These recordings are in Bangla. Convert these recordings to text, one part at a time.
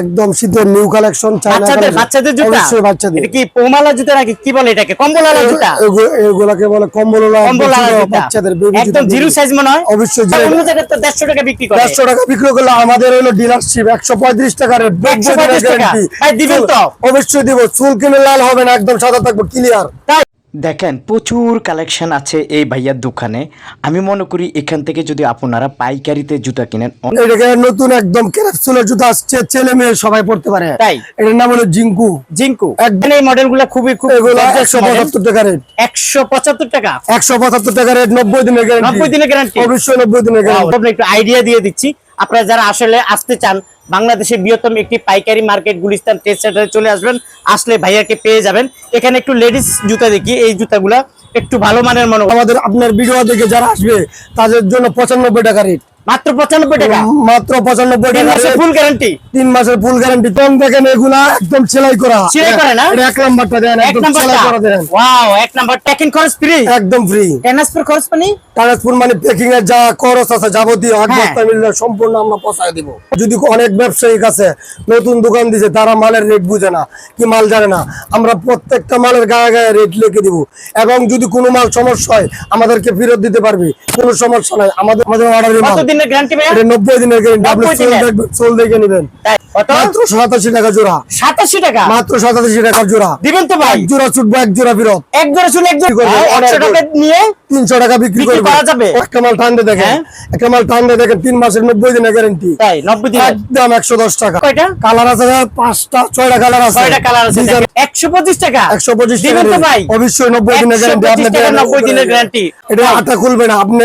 একদম শীতের নিউ কালেকশন বাচ্চাদের বাচ্চাদের জুতা? অবশ্যই বাচ্চাদের। এটা কি পোমালা জুতা নাকি কি বলে এটাকে? কম্বলওয়ালা জুতা? এগুলাকে বলে কম্বলওয়ালা কম্বলওয়ালা জুতা, জুতা। বাচ্চাদের বেবি একদম জিরো সাইজ মনে হয়? অবশ্যই অন্য জায়গায় তো দেড়শো টাকা বিক্রি করে। দেড়শো টাকা বিক্রি করলে আমাদের হলো ডিলারশিপ একশো পঁয়ত্রিশ টাকা রেট 135 টাকা। দিবেন তো? অবশ্যই দিব। চুল কিনে লাল হবে না একদম সাদা থাকব ক্লিয়ার দেখেন প্রচুর কালেকশন আছে এই ভাইয়ার দোকানে। আমি মনে করি এখান থেকে যদি আপনারা পাইকারিতে জুতা কিনেন এটাকে নতুন একদম ক্যাপসুলের জুতা আসছে ছেলে মেয়ে সবাই পড়তে পারে। তাই? এটার নাম হলো জিঙ্কু। জিঙ্কু? একদম। এই মডেলগুলা খুবই খুব এগুলো একশো পঁচাত্তর টাকা রেট একশো পঁচাত্তর টাকা? একশো পঁচাত্তর টাকা রেট নব্বই দিনের গ্যারান্টি নব্বই দিনের গ্যারান্টি অবশ্যই নব্বই দিনের গ্যারান্টি একটু আইডিয়া দিয়ে দিচ্ছি। আপনারা যারা আসলে আসতে চান বাংলাদেশের বৃহত্তম একটি পাইকারি মার্কেট গুলিস্তান ট্রেড সেন্টারে চলে আসবেন। আসলে ভাইয়াকে পেয়ে যাবেন। এখানে একটু লেডিস জুতা দেখি। এই জুতাগুলা একটু ভালো মানের মনে। আমাদের আপনার ভিডিও দেখে যারা আসবে, তাদের জন্য পঁচানব্বই টাকা রেট মাত্র পঁচানব্বই টাকা। মাত্র পঁচানব্বই টাকা ফুল গ্যারান্টি তিন মাসের ফুল গ্যারান্টি কম দেখেন এগুলা একদম সেলাই করা। সেলাই করা না? এক নাম্বারটা দেন এক নাম্বারটা? করা দেন। ওয়াও এক নাম্বার ট্যাকিং খরচ ফ্রি একদম ফ্রি ট্রান্সফার খরচ পানি ট্রান্সপোর্ট মানে প্যাকিং এর যা খরচ আছে যাবতীয় হ্যাঁ। বস্তা মিললে সম্পূর্ণ আমরা পৌঁছায় দিব। যদি অনেক ব্যবসায়িক আছে নতুন দোকান দিছে তারা মালের রেট বুঝে না কি মাল জানে না। আমরা প্রত্যেকটা মালের গায়ে গায়ে রেট লিখে দিব। এবং যদি কোনো মাল সমস্যা হয় আমাদেরকে ফেরত দিতে পারবে। কোনো সমস্যা নাই। আমাদের আমাদের অর্ডারের মাল। দিনের গ্যারান্টি ভাইয়া? এটা নব্বই দিনের গ্যারেন্টি আপনি 90? দেখবেন দেখে নেবেন। মাত্র সাতাশি টাকা জোড়া। সাতাশি টাকা? মাত্র সাতাশি টাকা জোড়া। দিবেন তো ভাই। এক জোড়া ছুটবো এক জোড়া ফেরত। এক জোড়া চুল এক জোড়া করব? ভাই, টাকা নিয়ে তিনশো টাকা বিক্রি বিক্রি করা যাবে? একটা মাল ঠান্ডা দেখেন। হ্যাঁ। একটা মাল ঠান্ডা দেখেন তিন মাসের নব্বই দিনের গ্যারেন্টি তাই নব্বই দিনের। একদম একশো দশ টাকা। কয়টা? কালার আছে পাঁচটা ছয়টা কালার আছে। ছয়টা কালার আছে। একশো পঁচিশ টাকা। একশো পঁচিশ টাকা দিবেন তো ভাই। অবশ্যই নব্বই দিনের 125 গ্যারেন্টি আপনি 90 দিনের guarantee। এটা আটা খুলবে না আপনি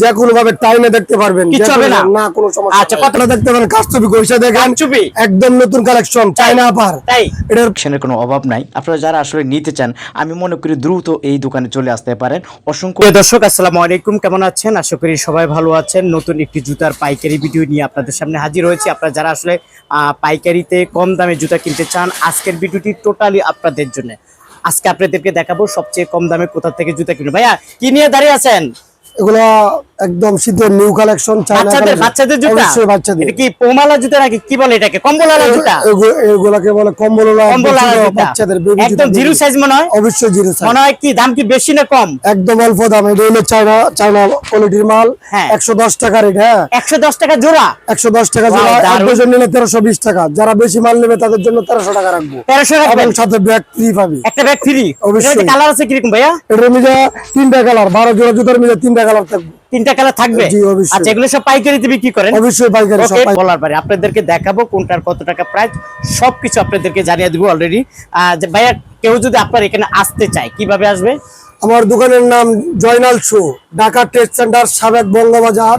যে কোনো ভাবে টাইমে দেখতে পারবেন। কিচ্ছু হবে না? না কোনো সমস্যা আচ্ছা, নাই। দেখতে পারেন? কাস্তবি ঘষে দেখেন। কারচুপি? একদম নতুন কালেকশন চাইনা আপার তাই। এটার কালেকশনের কোনো অভাব নাই। আপনারা যারা আসলে নিতে চান আমি মনে করি দ্রুত এই দোকানে চলে আসতে পারেন। অসংখ্য দর্শক আসসালামু আলাইকুম। কেমন আছেন? আশা করি সবাই ভালো আছেন। নতুন একটি জুতার পাইকারি ভিডিও নিয়ে আপনাদের সামনে হাজির হয়েছি। আপনারা যারা আসলে আহ, পাইকারিতে কম দামে জুতা কিনতে চান আজকের ভিডিওটি টোটালি আপনাদের জন্য। আজকে আপনাদেরকে দেখাবো সবচেয়ে কম দামে কোথা থেকে জুতা কিনবো। ভাইয়া কি নিয়ে দাঁড়িয়ে আছেন? এগুলা একদম শীতের নিউ কালেকশন বাচ্চাদের বাচ্চাদের জুতা? বাচ্চাদের। এটা কি পোমালা জুতা নাকি কি বলে এটাকে? কম্বলওয়ালা জুতা? এগুলাকে বলে কম্বলওয়ালা কম্বলওয়ালা জুতা, জুতা। বাচ্চাদের বেবি একদম জিরো সাইজ মনে হয়? অবশ্যই জিরো সাইজ মনে হয় কি দাম কি বেশি না কম? একদম অল্প দাম। এটা হলো কোয়ালিটির মাল। টাকা হ্যাঁ। জোড়া? একশো দশ টাকা জোড়া। এক ডজন নিলে তেরোশো বিশ টাকা। যারা বেশি মাল নেবে তাদের জন্য তেরোশো টাকা রাখব। তেরোশো এবং সাথে ব্যাগ ফ্রি পাবি। একটা ব্যাগ ফ্রি অবশ্যই। কালার আছে কীরকম ভাইয়া? এটার মধ্যে তিনটা কালার বারো জোড়া জুতার মধ্যে তিনটা কালার থাকবে। তিনটা কালার থাকবে? আচ্ছা এগুলো সব পাইকারিতে বিক্রি করেন? অবশ্যই পাইকারি সব বলার পরে আপনাদেরকে দেখাবো কোনটার কত টাকা প্রাইস সবকিছু আপনাদেরকে জানিয়ে দিব অলরেডি যে ভাইয়া কেউ যদি আপনার এখানে আসতে চায় কীভাবে আসবে? আমার দোকানের নাম Joynal shoe Dhaka trade centre সাবেক বঙ্গবাজার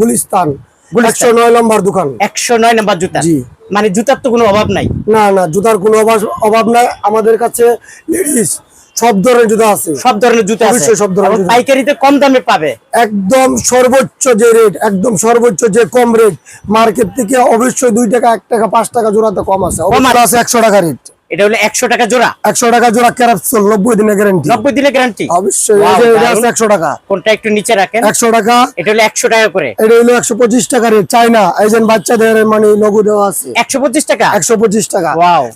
গুলিস্তান। গুলিস্তান। একশো নয় নম্বর দোকান। একশো নয় নম্বর জুতা? জি। মানে জুতার তো কোনো অভাব নাই? না না জুতার কোনো অভাব অভাব নাই। আমাদের কাছে লেডিস সব ধরনের জুতা আছে। সব ধরনের জুতা আছে। সব ধরনের পাইকারিতে কম দামে পাবে। একদম সর্বোচ্চ যে রেট একদম সর্বোচ্চ যে কম রেট মার্কেট থেকে অবশ্যই দুই টাকা এক টাকা পাঁচ টাকা জোড়াতে কম আছে। আছে। একশো টাকা রেট এটা হলো একশো টাকা জোড়া। একশো টাকা জোড়া ক্যারাপসুল নব্বই দিনের গ্যারান্টি নব্বই দিনের গ্যারান্টি অবশ্যই একশো টাকা। কোনটা একটু নিচে রাখেন। একশো টাকা। এটা হলো একশো টাকা করে। এটা হলো একশো পঁচিশ টাকা রেট চাইনা এই বাচ্চাদের মানে লঘু দেওয়া আছে। একশো পঁচিশ টাকা? একশো পঁচিশ টাকা.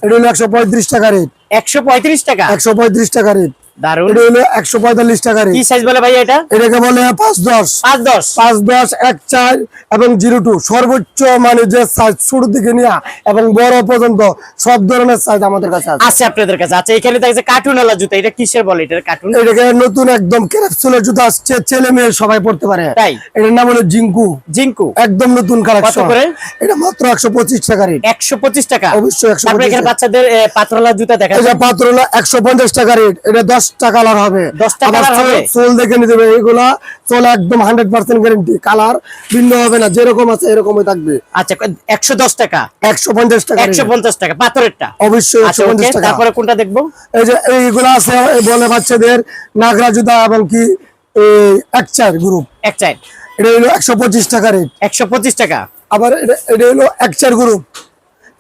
এটা হলো একশো পঁয়ত্রিশ টাকা রেট একশো পঁয়ত্রিশ টাকা। একশো পঁয়ত্রিশ টাকা রেট দারুণ এটা হলো একশো পঁয়তাল্লিশ টাকা কি সাইজ বলে ভাই এটা? এটাকে বলে পাঁচ দশ। পাঁচ দশ। পাঁচ দশ এক চার এবং জিরো টু। সর্বোচ্চ মানে যে সাইজ ছোট থেকে নিয়ে এবং বড় পর্যন্ত সব ধরনের সাইজ আমাদের কাছে আছে। আছে আপনাদের কাছে। এখানে দেখছে কার্টুন আলা জুতা। এটা কিসের বলে? এটা কার্টুন এটাকে নতুন একদম ক্যাপসুলের জুতো আসছে। ছেলে মেয়ে সবাই পড়তে পারে। তাই? এটার নাম হলো জিঙ্কু। জিঙ্কু? একদম নতুন কালেকশন করে? এটা মাত্র একশো পঁচিশ টাকা? রেট একশো পঁচিশ টাকা অবশ্যই 125 বাচ্চাদের এ, পাতলা জুতা দেখা এটা যায় পাত্র হলো একশো পঞ্চাশ টাকা রেট এটা দশটা কালার হবে। 10টা আবার colour হবে? সোল- সোল দেখে নিতে হবে এগুলা সোল একদম হান্ড্রেড পার্সেন্ট গ্যারেন্টি কালার ভিন্ন হবে না যেরকম আছে এরকমই থাকবে। আচ্ছা একশো দশ টাকা? একশো পঞ্চাশ টাকা। একশো পঞ্চাশ টাকা পাথরেরটা? অবশ্যই আচ্ছা একশো পঞ্চাশ টাকা। তারপরে কোনটা দেখব? এই যে এইগুলো আছে বলে বাচ্চাদের নাগরা জুতা এবং কি এক চার গ্রুপ এক চাইড এটা হলো একশো পঁচিশ টাকা রেট একশো পঁচিশ টাকা? আবার এটা- এটা হলো এক চার গ্রুপ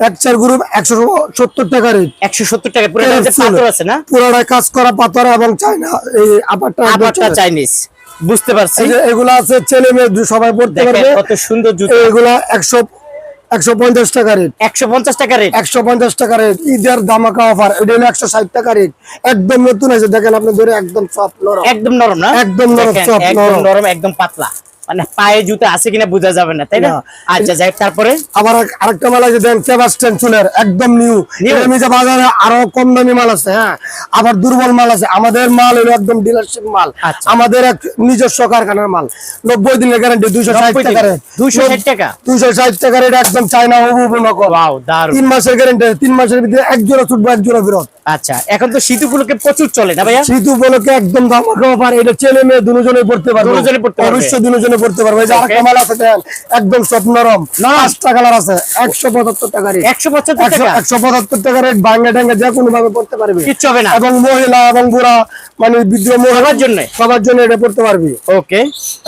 এক গ্রুপ একশো সত্তর টাকা রেট একশো সত্তর টাকা পুরো আছে না? পুরোটা কাজ করা পাথর এবং চায়না এই আপারটা একদম চাইনিজ বুঝতে পারছি। এই আছে ছেলে মেয়ে সবাই পড়তে পারবে। কত সুন্দর জুতা। এগুলা একশো একশো পঞ্চাশ টাকা রেট একশো পঞ্চাশ টাকা রেট একশো পঞ্চাশ টাকা রেট ঈদের ধামাকা অফার এটা হলো একশো ষাট টাকা রেট একদম নতুন আছে দেখেন আপনি ধরে একদম সব নরম। একদম নরম না? একদম নরম, নরম। নরম একদম পাতলা। মানে পায়ে জুতো আছে কিনা বোঝা যাবে না তাই না। আচ্ছা যাই তারপরে? আবার আরেকটা মাল আছে দেন সেবাস্টেন চুলের একদম নিউ New? নিচে বাজারে আরও কম দামি মাল আছে হ্যাঁ। আবার দুর্বল মাল আছে আমাদের মাল হলো একদম ডিলারশিপ মাল। আচ্ছা। আমাদের এক নিজস্ব কারখানার মাল নব্বই দিনের গ্যারান্টি দুইশো ষাট 90 টাকা রেট 260 টাকা? দুইশো ষাট টাকা রেট একদম চাইনা উপনগর ওয়াও দারুণ তিন মাসের গ্যারান্টি তিন মাসের ভিতরে এক জোড়া ছুটবো এক জোড়া ফেরত আচ্ছা এখন তো শীত উপলক্ষে প্রচুর চলে না ভাইয়া? শীত উপলক্ষে একদম ধামাকা এটা ছেলে মেয়ে দুজনে পড়তে পারবে। দুজনে পড়তে পারবে। অবশ্যই দুজনে পড়তে পারবে। এই যে আরেকটা মাল আছে একদম সব নরম। নরম। পাঁচটা কালার আছে একশো পঁচাত্তর টাকা রেট একশো পঁচাত্তর টাকা? একশো পঁচাত্তর টাকা রেট যে কোনো ভাবে পড়তে পারবে। কিচ্ছু হবে না। এবং মহিলা এবং বুড়া মানে বৃদ্ধ মহিলা সবার জন্য? সবার জন্য এটা পড়তে পারবে। ওকে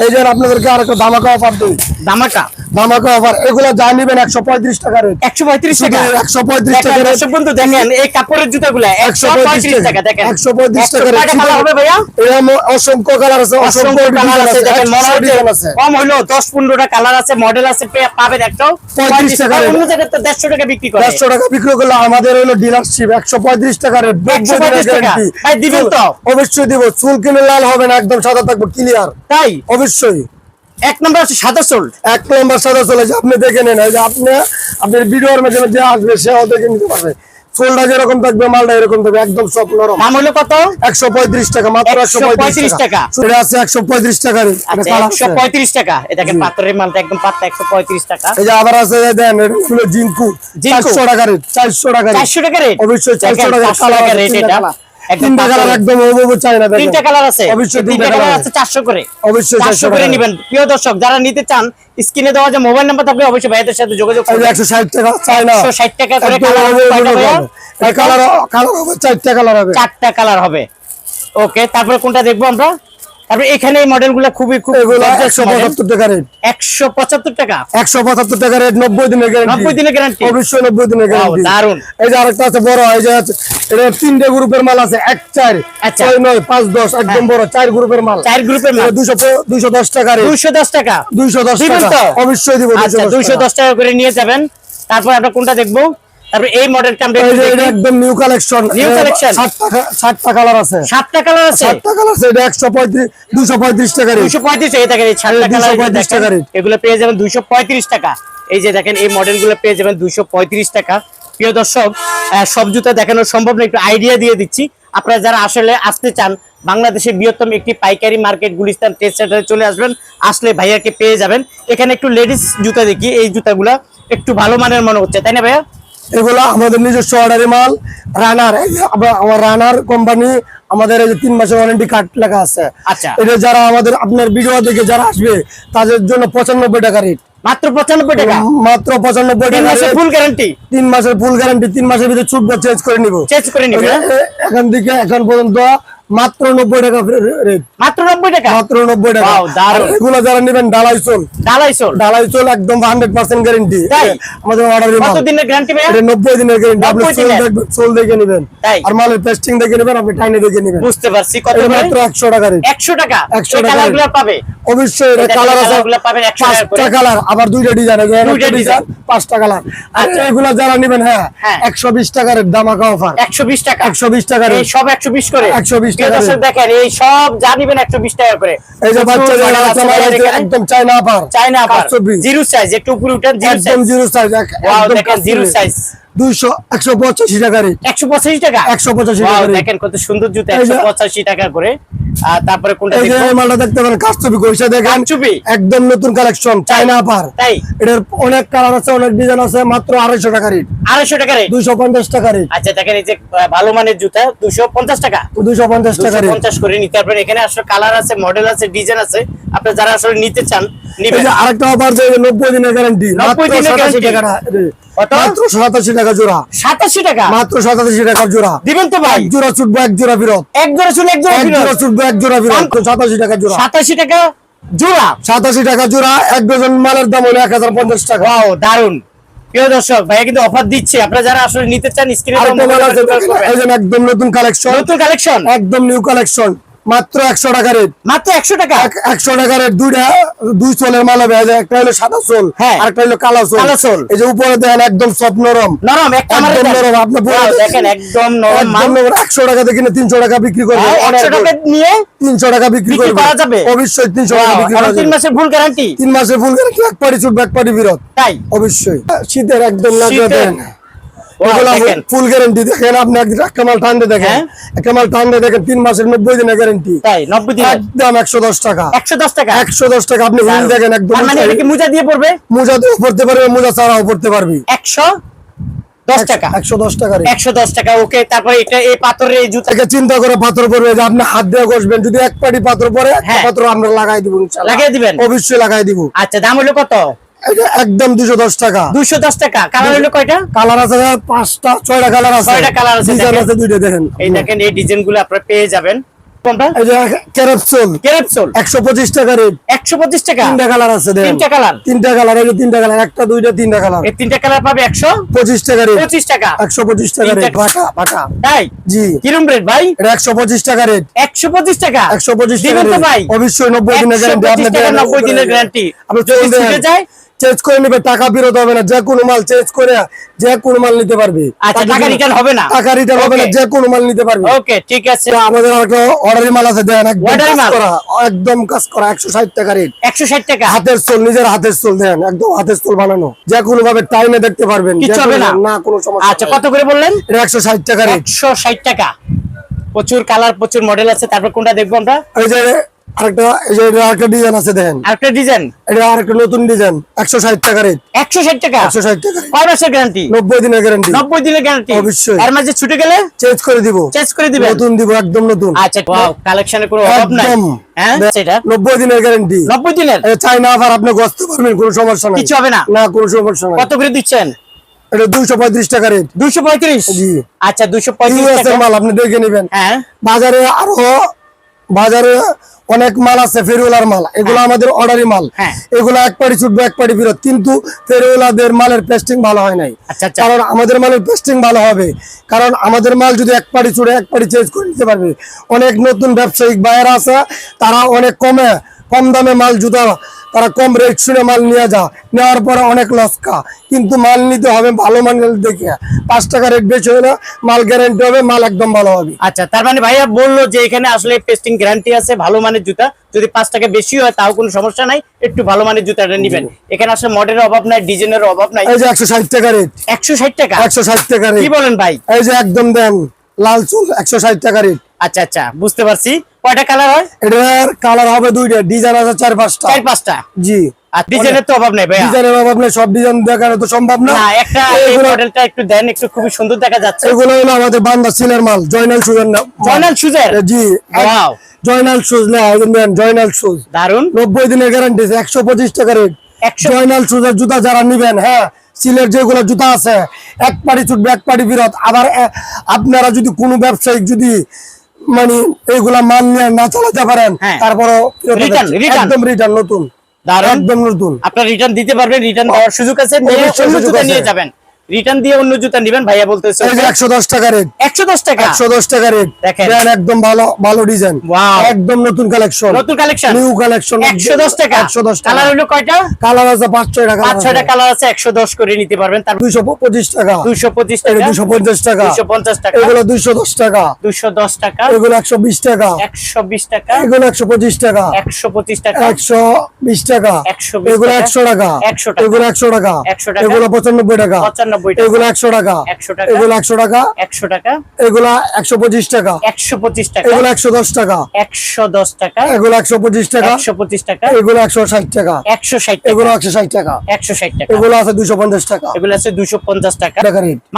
এই যে আপনাদেরকে আরেকটা ধামাকা অফার দিই। দামাকা ধামাকা অফার এগুলো যা নিবেন একশো পঁয়ত্রিশ টাকা রেট একশো পঁয়ত্রিশ টাকা? একশো পঁয়ত্রিশ দেখেন, টাকা রেট দেখেন এই কাপড়ের জুতাগুলো একশো পঁয়ত্রিশ টাকা দেখেন। একশো পঁয়ত্রিশ একশো টাকা কালার হবে ভাইয়া? এরকম অসংখ্য কালার আছে অসংখ্য কালার আছে দেখেন একশো হচ্ছে design আছে। কম হইল দশ পনেরোটা কালার আছে মডেল আছে পাবেন একটাও 35 টাকা অন্য জায়গায় তো দেড়শো টাকা বিক্রি করে। দেড়শো টাকা বিক্রি করলে আমাদের হলো ডিলারশিপ একশো পঁয়ত্রিশ টাকা রেট 135 টাকা। ভাই, দিবেন তো? অবশ্যই দিব। চুল কিনে লাল হবে না একদম সাদা থাকবে ক্লিয়ার তাই? অবশ্যই। এক নম্বর আছে সাদা সোল্ড এক নম্বর সাদা চলে যে আপনি দেখে নেন যে আপনি আপনার ভিডিওর মাধ্যমে যে আসবে সেও দেখে নিতে পারবে। চুলটা যেরকম থাকবে মালটা এরকম থাকবে একদম সব নরম। দাম হলো কত? একশো পঁয়ত্রিশ টাকা মাত্র একশো 135 পঁয়ত্রিশ টাকা। এটা আছে একশো পঁয়ত্রিশ টাকা rate। এটা আচ্ছা একশো পঁয়ত্রিশ টাকা। এটাকে পাথরের মালটা একদম পাত্তা একশো পঁয়ত্রিশ টাকা। এই যে আবার আছে দেন এগুলো জিঙ্কু জিঙ্কু। চারশো টাকা রেট চারশো টাকা। চারশো টাকা রেট? অবশ্যই চারশো টাকা চারশো টাকা রেট এটা। তিনটা কালার একদম ওভাবে চাই না তিনটা কালার আছে। অবশ্যই তিনটা তিনটা কালার আছে। চারশো করে। অবশ্যই 400 করে টাকা। প্রিয় দর্শক যারা নিতে চান স্ক্রিনে দেওয়া যে মোবাইল নাম্বার থাকবে অবশ্যই ভাইদের সাথে যোগাযোগ এই যে করবেন। টাকা চাই না। 160 টাকা করে একদম colour হবে ওভাবে কয়টা ভাইয়া? হবে। এই কালার কালার হবে চারটা কালার হবে। চারটা কালার হবে। ওকে তারপরে কোনটা দেখব আমরা? তারপরে এখানে এই খুবই খুব এগুলো টাকা রেট একশো পঁচাত্তর টাকা? একশো পঁচাত্তর টাকা রেট নব্বই দিনের গ্যারান্টি নব্বই দিনের গ্যারান্টি অবশ্যই নব্বই দিনের গ্যারান্টি দারুণ এই যে আরেকটা আছে বড় এই যে এটা তিনটে গ্রুপের মাল আছে এক চার আচ্ছা। ছয় নয় পাঁচ দশ একদম বড় চার গ্রুপের মাল। চার গ্রুপের মাল। দুশো দুশো দশ টাকা রেট দশ টাকা? দুইশো দশ দিবেন টাকা। অবশ্যই দিব আচ্ছা দুইশো দশ টাকা করে নিয়ে যাবেন। তারপর আমরা কোনটা দেখব? তারপরে এই মডেলটা আমরা। একদম নিউ কালেকশন New collection? সাতটা সাতটা কালার আছে। সাতটা কালার আছে? সাতটা কালার আছে এটা একশো পঁয়ত্রিশ দুশো পঁয়ত্রিশ টাকা রেট দুইশো পঁয়ত্রিশ টাকা এই সাতটা এই কালার টাকা এগুলো পেয়ে যাবেন দুইশো পঁয়ত্রিশ টাকা। এই যে দেখেন এই মডেলগুলো পেয়ে যাবেন দুইশো পঁয়ত্রিশ টাকা। প্রিয় দর্শক সব জুতা দেখানো সম্ভব না একটু আইডিয়া দিয়ে দিচ্ছি। আপনারা যারা আসলে আসতে চান বাংলাদেশের বৃহত্তম একটি পাইকারি মার্কেট গুলিস্তান ট্রেড সেন্টারে চলে আসবেন আসলে ভাইয়াকে পেয়ে যাবেন। এখানে একটু লেডিস জুতা দেখি এই জুতাগুলা একটু ভালো মানের মনে হচ্ছে তাই না ভাইয়া? এগুলো আমাদের নিজস্ব অর্ডারি মাল। রানার আমার রানার কোম্পানি আমাদের এই যে তিন মাসের ওয়ারেন্টি কার্ড লেখা আছে। আচ্ছা। এটা যারা আমাদের আপনার ভিডিও দেখে যারা আসবে তাদের জন্য পঁচানব্বই টাকা রেট মাত্র পঁচানব্বই টাকা? মাত্র পঁচানব্বই টাকা ফুল গ্যারান্টি তিন মাসের ফুল গ্যারান্টি তিন মাসের ভিতরে ছুটবো চেঞ্জ করে নিবো। চেঞ্জ করে নিবে হ্যাঁ? এখান থেকে এখন পর্যন্ত মাত্র নব্বই টাকা রেট মাত্র নব্বই টাকা? মাত্র নব্বই টাকা। এগুলো যারা নেবেন একদম হান্ড্রেড পার্সেন্ট গ্যারেন্টি আমাদের দিনের গ্যারান্টি এটা নব্বই দিনের গ্যারেন্টি আপনি 90 চোল দিনের? দেখবেন চোল দেখে নেবেন। আর মালের পেস্টিং দেখে নেবেন আপনি টাইনে দেখে নেবেন। বুঝতে পারছি। কত মাত্র একশো টাকা রেট একশো টাকা? 100 এই টাকা পাবে? অবশ্যই এটা এটা কালার আছে। কালারগুলো পাবেন 100 টাকা করে। পাঁচটা কালার আবার দুইটা ডিজাইন দুইটা ডিজাইন পাঁচটা কালার আচ্ছা। এগুলো যারা নেবেন হ্যাঁ হ্যাঁ। একশো বিশ টাকা রেট দামাকা অফার একশো বিশ টাকা। একশো বিশ টাকা সব একশো বিশ করে? 120 প্রিয় টাকা দর্শক করে। দেখেন এই সব যা নিবেন একশো বিশ টাকা করে। এই যে বাচ্চাদের। একদম চাইনা আপার চায়না আবার জিরো সাইজ একটু উপরে উঠেন জিরো একদম সাইজ জিরো সাইজ। দুইশো একশো পঁচাশি টাকা রেট। একশো পঁচাশি টাকা? একশো পঁচাশি টাকা দেখেন কত সুন্দর জুতো একশো পঁচাশি টাকা করে। তারপরে কোনটা এই যে দেখব? এই মালটা দেখতে পারেন কাস্তবি ঘষে দেখেন। কারচুপি? একদম নতুন কালেকশন আপার তাই। এটার অনেক কালার আছে অনেক ডিজাইন আছে মাত্র আড়াইশো টাকা রেট। আড়াইশো টাকা রেট? দুইশো পঞ্চাশ টাকা রেট। আচ্ছা দেখেন এই যে ভালো মানের জুতা দুশো পঞ্চাশ টাকা। দুইশো পঞ্চাশ টাকা পঞ্চাশ করে নিতে পারবেন। এখানে আসলে কালার আছে মডেল আছে ডিজাইন আছে। আপনি যারা আসলে নিতে চান আরেকটা অফার যে নব্বই দিনের গ্যারান্টি 90 মাত্র দিনের মাত্র সাতাশি টাকা জোড়া। সাতাশি টাকা। মাত্র সাতাশি টাকা জোড়া। দিবেন তো ভাই। জোড়া ছুটবো এক জোড়া ফিরত। এক জোড়া শুনে এক জোড়া জোড়া ছুটবো এক জোড়া ফিরত। সাতাশি টাকা জোড়া। সাতাশি টাকা জোড়া। সাতাশি টাকা জোড়া এক ডজন মালের দাম হলো এক হাজার পঞ্চাশ টাকা। ওয়াও দারুণ প্রিয় দর্শক ভাইয়া কিন্তু অফার দিচ্ছে। আপনারা যারা আসলে নিতে চান স্ক্রিনে একদম নতুন কালেকশন নতুন কালেকশন একদম নিউ কালেকশন মাত্র একশো টাকা রেট মাত্র একশো টাকা? একশো টাকা রেট দুইটা দুই চোলের মাল হবে এই যে একটা হলো সাদা চোল হ্যাঁ। একটা হলো কালো চোল। কালো চোল। এই যে উপরে দেখেন একদম সব নরম। নরম একদম নরম, আপনি দেখেন একদম নরম একশো টাকা দিয়ে কিনে তিনশো টাকা বিক্রি করবে হ্যাঁ, একশো টাকা নিয়ে তিনশো টাকা বিক্রি করবে করা যাবে? অবশ্যই তিনশো টাকা বিক্রি করা তিন মাসের ফুল গ্যারান্টি তিন মাসের ফুল করে এক পাড়ি ছুটবে এক পাড়ি বিরত তাই? অবশ্যই। শীতের একদম না। ফুল গ্যারান্টি দেখেন। আপনি একটা মাল ঠান্ডা দেখেন। হ্যাঁ। একটা মাল ঠান্ডা দেখেন তিন মাসের নব্বই দিনের গ্যারান্টি তাই নব্বই দিন একদম একশো দশ টাকা। একশো দশ টাকা? একশো দশ টাকা আপনি হিল দেখেন একদম তার এটা কি মোজা দিয়ে পড়বে মোজা দিয়েও পড়তে পারবে মোজা ছাড়াও পড়তে পারবি। একশো দশ টাকা। টাকা রে একশো দশ টাকা ওকে তারপরে এটা এই পাথরের এই জুতা চিন্তা করে পাথর পড়বে যে আপনি হাত দিয়ে ঘষবেন যদি এক পাটি পাথর পরে হ্যাঁ। পাথর আমরা লাগাই দিব। লাগিয়ে দিবেন? অবশ্যই লাগাই দিব। আচ্ছা দাম হলো কত? এটা একদম টাকা। দুশো দশ টাকা। কালার হলো কয়টা? কালার আছে পাঁচটা ছয়টা কালার আছে। ছয়টা colour আছে, ডিজাইন আছে দুইটা দেখেন। এই দেখেন এই আপনারা পেয়ে যাবেন। কোনটা? ক্যারেপসোল টাকা রেট টাকা? তিনটা কালার আছে দেখেন। তিনটা কালার তিনটা কালার এই তিনটা কালার একটা দুইটা তিনটা কালার এই তিনটা কালার পাবে একশো? পঁচিশ টাকা রেট পঁচিশ টাকা। একশো পঁচিশ টাকা রেট তিনটা- বাটা বাটা তাই? জি। কিরম রেট ভাই? এটা একশো পঁচিশ টাকা রেট একশো পঁচিশ টাকা? দিবেন তো ভাই। অবশ্যই নব্বই দিনের গ্যারান্টি আপনি টাকা, 90 দিনের guarantee। আপনি যদি যায়? চেঞ্জ করে নিবে টাকা ফেরত হবে না। যে কোনো মাল চেঞ্জ করে যে কোনো মাল নিতে পারবে। আচ্ছা টাকা রিটার্ন হবে না? টাকা রিটার্ন হবে না. যে কোনো মাল নিতে পারবে। ওকে ঠিক আছে। আমাদের একটা অর্ডারি মাল আছে দেন একদম কাজ? করা একদম কাজ করা একশো ষাট টাকা রেট একশো ষাট টাকা? হাতের চোল নিজের হাতের চোল দেন একদম হাতের চোল বানানো। যে কোনো ভাবে টাইমে দেখতে পারবেন যে কিচ্ছু হবে না? না কোনো সমস্যা আচ্ছা। কত করে বললেন? এটা একশো ষাট টাকা রেট একশো ষাট টাকা। প্রচুর কালার প্রচুর মডেল আছে তারপর কোনটা দেখব আমরা? এই যে আরেকটা এই যে এটা আরেকটা ডিজাইন আছে দেখেন। আরেকটা ডিজাইন এটা আরেকটা নতুন ডিজাইন একশো ষাট টাকা রেট টাকা? কয় গ্যারান্টি দিনের গ্যারান্টি নব্বই দিনের গ্যারান্টি অবশ্যই। এর মাঝে ছুটে গেলে? চেঞ্জ করে দিব। চেঞ্জ করে দিবেন? নতুন দিব একদম নতুন। আচ্ছা ওয়াও কালেকশনের কোনো অভাব নাই? একদম। হ্যাঁ সেটা? নব্বই দিনের গ্যারান্টি নব্বই দিনের? চাইনা আবার আপনি গসতে পারবেন কোনো সমস্যা নাই। কিছু হবে না? না কোনো সমস্যা নাই। কত করে দিচ্ছেন? এটা দুইশো পঁয়ত্রিশ টাকা রেট দুশো পঁয়ত্রিশ? জি। আচ্ছা দুশো পঁয়ত্রিশ টাকা। মাল আপনি দেখে নেবেন। হ্যাঁ। বাজারে আরও বাজারে অনেক মাল আছে ফেরিওলার মাল। এগুলো আমাদের অর্ডারি মাল। হ্যাঁ। এগুলো এক পাড়ি ছুটবে এক পাড়ি ফেরত কিন্তু ফেরিওলাদের মালের পেস্টিং ভালো হয় নাই। আচ্ছা, আচ্ছা। কারণ আমাদের মালের পেস্টিং ভালো হবে। কারণ আমাদের মাল যদি এক পাড়ি ছুটে এক পাড়ি চেঞ্জ করে নিতে পারবে। অনেক নতুন ব্যবসায়িক বায়ার আছে তারা অনেক কমে কম দামে মাল জুতা তারা কম রেট শুনে মাল নিয়ে যা নেওয়ার পরে অনেক লস খা। কিন্তু মাল নিতে হবে ভালো মানের দেখে। পাঁচ টাকা রেট বেশি হলে মাল গ্যারান্টি হবে মাল একদম ভালো হবে। আচ্ছা তার মানে ভাইয়া বলল যে এখানে আসলে পেস্টিং গ্যারান্টি আছে ভালো মানের জুতা। যদি পাঁচ টাকা বেশি হয় তাও কোনো সমস্যা নাই একটু ভালো মানের জুতাটা নিবেন। এখানে আসলে মডেলের অভাব নাই ডিজাইনের অভাব নাই। এই যে একশো ষাট টাকা রেট একশো ষাট টাকা? একশো ষাট টাকা রেট কি বলেন ভাই? এই যে একদম দেন লাল চুল একশো ষাট টাকা রেট আচ্ছা আচ্ছা বুঝতে পারছি। কয়টা কালার হয়? এটার কালার হবে দুইটা ডিজাইন আছে চার পাঁচটা। চার পাঁচটা? জি। আর ডিজাইনের তো অভাব নেই ভাইয়া। ডিজাইনের অভাব নেই সব ডিজাইন দেখানো তো সম্ভব না। একটা এই মডেলটা একটু দেন একটু খুবই সুন্দর দেখা যাচ্ছে। এগুলো হলো আমাদের বান্দা সিলের মাল জয়নাল সুজের নাম। জয়নাল সুজের? জি। Wow. জয়নাল সুজ না দেন জয়নাল সুজ। দারুণ নব্বই দিনের গ্যারান্টি একশো পঁচিশ টাকা রেট 100 জয়নাল সুজের জুতা যারা নিবেন হ্যাঁ সিলের যেগুলো জুতা আছে এক পাড়ি ছুটবে এক পাড়ি বিরত আবার আপনারা যদি কোনো ব্যবসায়িক যদি মানে এইগুলা মাল নিয়ে না চালাতে পারেন তারপরে দিচ্ছি। return। একদম রিটার্ন নতুন একদম নতুন আপনার রিটার্ন দিতে পারবেন রিটার্ন দেওয়ার সুযোগ আছে। নিয়ে যাবেন রিটার্ন দিয়ে অন্য জুতা নিবেন ভাইয়া বলতেছে এই যে একশো দশ টাকা রেট। একশো দশ টাকা? একশো দশ টাকা রেট। দেখেন। একদম ভালো ভালো ডিজাইন. একদম নতুন কালেকশন নতুন কালেকশন নিউ কালেকশন একশো দশ টাকা? একশো দশ টাকা। কালার হলো কয়টা? কালার আছে পাঁচ ছয় টাকা পাঁচ ছয়টা কালার আছে একশো দশ করে নিতে পারবেন। দুইশো পঁচিশ টাকা। দুইশো পঁচিশ এটা টাকা? দুইশো পঞ্চাশ টাকা। দুইশো পঞ্চাশ টাকা? এগুলো দুইশো দশ টাকা। দুইশো দশ টাকা? এগুলো একশো বিশ টাকা। একশো বিশ টাকা? এগুলো একশো পঁচিশ টাকা। একশো পঁচিশ টাকা? একশো বিশ টাকা। 120 এগুলো টাকা, একশো টাকা। 100 টাকা, এগুলো একশো টাকা। 100 টাকা, এগুলো পঁচানব্বই টাকা। 95 টাকা, এগুলো একশো টাকা। 100 টাকা, এগুলো একশো টাকা। একশো টাকা। এগুলো একশো পঁচিশ টাকা। একশো পঁচিশ টাকা। এগুলো একশো দশ টাকা। একশো দশ টাকা। এগুলো একশো পঁচিশ টাকা। একশো পঁচিশ টাকা। এগুলো একশো ষাট টাকা। একশো ষাট এগুলো একশো ষাট টাকা। একশো ষাট টাকা। এগুলো আছে দুশো পঞ্চাশ টাকা। এগুলো আছে দুশো পঞ্চাশ টাকা।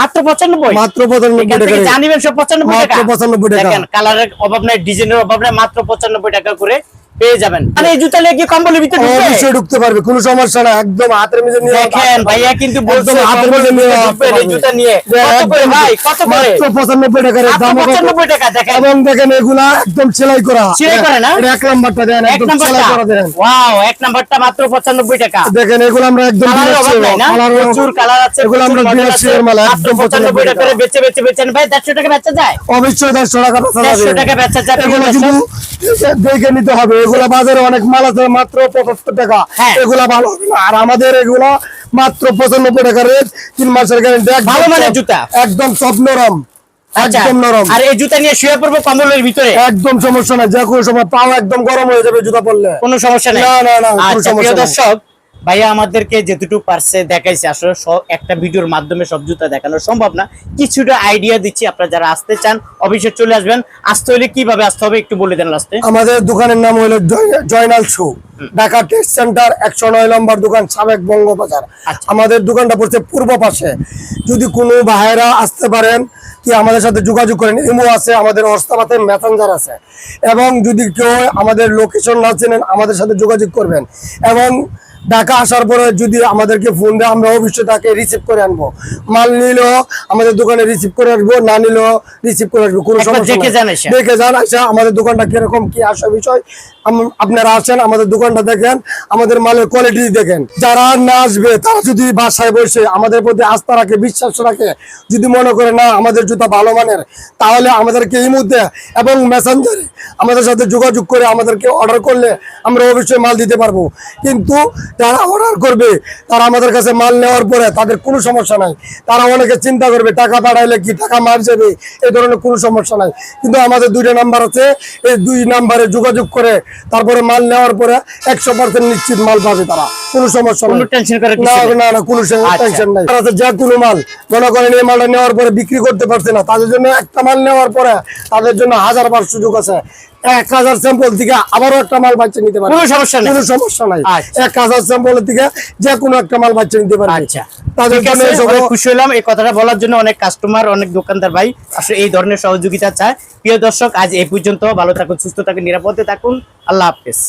মাত্র পঁচানব্বই? মাত্র পঁচানব্বই টাকা জানিবেন সব পঁচানব্বই টাকা। 95 টাকা। কালারের অভাব নাই ডিজাইনের অভাব নাই মাত্র পঁচানব্বই টাকা করে পেয়ে যাবেন। মানে এই জুতা নিয়ে কি কম্বলের ভিতরে ঢুকবে? অবশ্যই ঢুকতে পারবে কোনো সমস্যা না একদম হাতের মধ্যে নিয়ে দেখেন ভাইয়া কিন্তু বলছে হাতের মধ্যে নিয়ে এই জুতা নিয়ে। কত করে ভাই? কত করে? মাত্র পঁচানব্বই টাকা রেট, মাত্র দাম 95 টাকা দেখেন। এবং দেখেন এগুলা একদম সেলাই করা। সেলাই করা না? এটা এক নাম্বারটা দেন একদম সেলাই করা দেন। ওয়াও এক নাম্বারটা মাত্র 95 টাকা। দেখেন এগুলো আমরা একদম কালার প্রচুর কালার আছে এগুলো আমরা মাল একদম 95 টাকা। করে বেচে বেচে বেচেন ভাই 150 টাকা বেচা যায়? অবশ্যই দেড়শো টাকা বেচা যাবে। 150 টাকা বেচা যায়, এগুলো কিন্তু দেখে নিতে হবে এগুলো বাজারে অনেক মাল আছে মাত্র পঁচাত্তর টাকা। হ্যাঁ। এগুলা ভালো আর আমাদের এগুলা মাত্র পঁচানব্বই টাকা রেট তিন মাসের গ্যারেন্টি ভালো মানে জুতা। একদম সব নরম। আচ্ছা। একদম নরম। আর এই জুতা নিয়ে শুয়ে পড়ব কম্বলের ভিতরে? একদম সমস্যা নাই। যে কোনো সময় পাও একদম গরম হয়ে যাবে জুতা পরলে। কোনো সমস্যা নেই? না, না, না, কোনো আচ্ছা সমস্যা দর্শক ভাইয়া আমাদেরকে যেটুকু পারছে দেখাইছে আসলে সব একটা ভিডিওর মাধ্যমে সব জুতা দেখানো সম্ভব না। কিছুটা আইডিয়া দিচ্ছি আপনারা যারা আসতে চান অফিসে চলে আসবেন। আসতে হলে কীভাবে আসতে হবে একটু বলে দেন লাস্টে আমাদের দোকানের নাম হলো Joynal shoe. Dhaka test centre একশো নয় নম্বর দোকান সাবেক বঙ্গবাজার। আচ্ছা। আমাদের দোকানটা পড়ছে পূর্ব পাশে। যদি কোনো ভাইয়েরা আসতে পারেন কি আমাদের সাথে যোগাযোগ করেন। ইমো আছে আমাদের অস্তাবাতে মেসেঞ্জার আছে। এবং যদি কেউ আমাদের লোকেশন না চেনেন আমাদের সাথে যোগাযোগ করবেন। এবং ঢাকা আসার পরে যদি আমাদেরকে ফোন দেয় আমরা অবশ্যই তাকে রিসিভ করে আনব মাল নিলেও আমাদের দোকানে রিসিভ করে আসব না নিলেও রিসিভ করে আসব কোনো সমস্যা দেখে। যান আমাদের দোকানটা কীরকম কি আসা বিষয় আপনারা আসেন আমাদের দোকানটা দেখেন, আমাদের মালের কোয়ালিটি দেখেন। যারা না আসবে, তারা যদি বাসায় বসে আমাদের প্রতি আস্থা রাখে, বিশ্বাস রাখে, যদি মনে করে, না, আমাদের জুতা ভালো মানের, তাহলে আমাদেরকে এই মুহূর্তে এবং মেসেঞ্জারে আমাদের সাথে যোগাযোগ করে আমাদেরকে অর্ডার করলে আমরা অবশ্যই মাল দিতে পারব। কিন্তু যারা অর্ডার করবে, তারা আমাদের কাছে মাল নেওয়ার পরে তাদের কোনো সমস্যা নাই। তারা অনেকে চিন্তা করবে, টাকা পাঠাইলে কি টাকা মার যাবে? এই ধরনের কোনো সমস্যা নাই। কিন্তু আমাদের দুইটা নাম্বার আছে, এই দুই নাম্বারে যোগাযোগ করে তারপরে মাল নেওয়ার পরে একশো পার্সেন্ট নিশ্চিত মাল পাবে তারা। কোনো সমস্যা টেনশন না নেই। না না কোনো আচ্ছা। টেনশন নাই। তারা যে কোনো মাল মনে করেন এই মালটা নেওয়ার পরে বিক্রি করতে পারছে না। তাদের জন্য একটা মাল নেওয়ার পরে তাদের জন্য হাজার বার সুযোগ আছে। এক হাজার স্যাম্পল থেকে আবারও একটা মাল বাচ্চা নিতে পারে কোনো সমস্যা নেই। কোনো সমস্যা নাই। আচ্ছা। এক হাজার স্যাম্পলের থেকে যে কোনো একটা মাল বাচ্চা নিতে পারে আচ্ছা। তাদের জন্য খুশি হলাম। এই কথাটা বলার জন্য অনেক কাস্টমার অনেক দোকানদার ভাই আসলে এই ধরনের সহযোগিতা চায়। প্রিয় দর্শক আজ এই পর্যন্ত। ভালো থাকুন সুস্থ থাকুন নিরাপদে থাকুন। আল্লাহ হাফেজ।